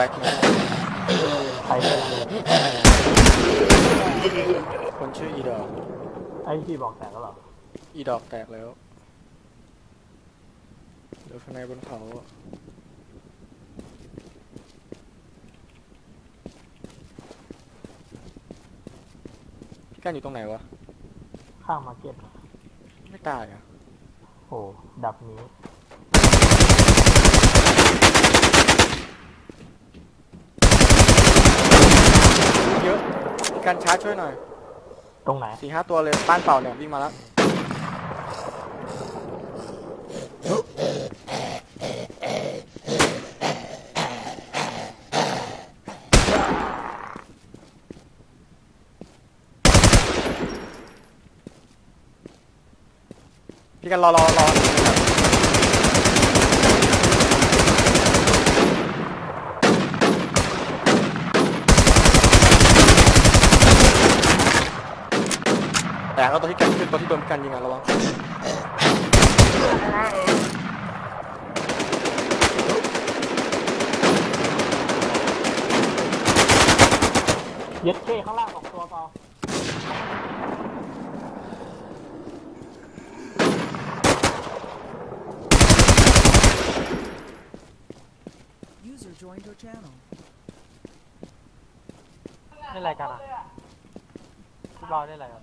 ายกไหมใครเป็นคนชื่ออีดอกไอ้ที่บอกแตกแล้วเหรอ อีดอกแตกแล้วเดี๋ยวข้างในบนเขาพี่กันอยู่ตรงไหนวะ ข้างมาร์เก็ต ไม่ตายอะโอ้ดับนี้ เยอะพี่ กันชาร์จช่วยหน่อยตรงไหนสี่ห้าตัวเลยบ้านเปล่าเนี่ยวิ่งมาแล้วพี่กันรอรอรอ แต่ก็ตัวที่กันขึ้นตัวที่โดนกันยิงอะระวังเย็ดเค้ข้างล่างสองตัวเปล่า User joined your channel. เล่นอะไรกันอะพวกเราเล่นอะไรกัน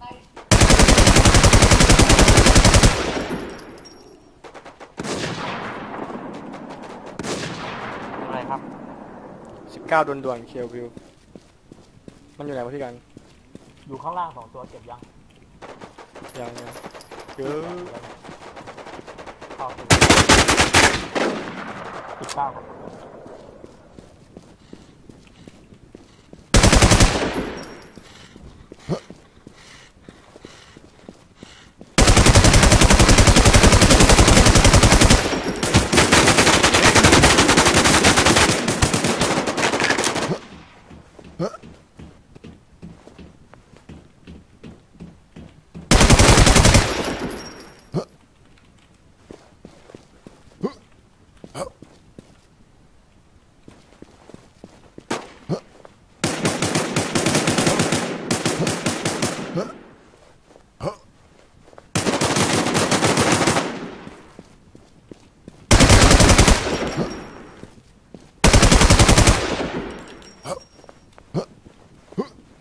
อะไรครับ สิบเก้าด่วนๆเคียววิว มันอยู่ไหนวะพี่กันอยู่ข้างล่างสองตัวเก็บยังยังยังเยอะเข้าสิสิบเก้า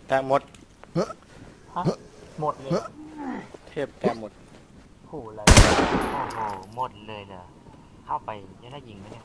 แต่หมด ฮะหมดเลยเทพแต่หมด โอ้โหอะไรโอ้โห หมดเลยเหรอ เข้าไปจะได้ยิงไหมเนี่ย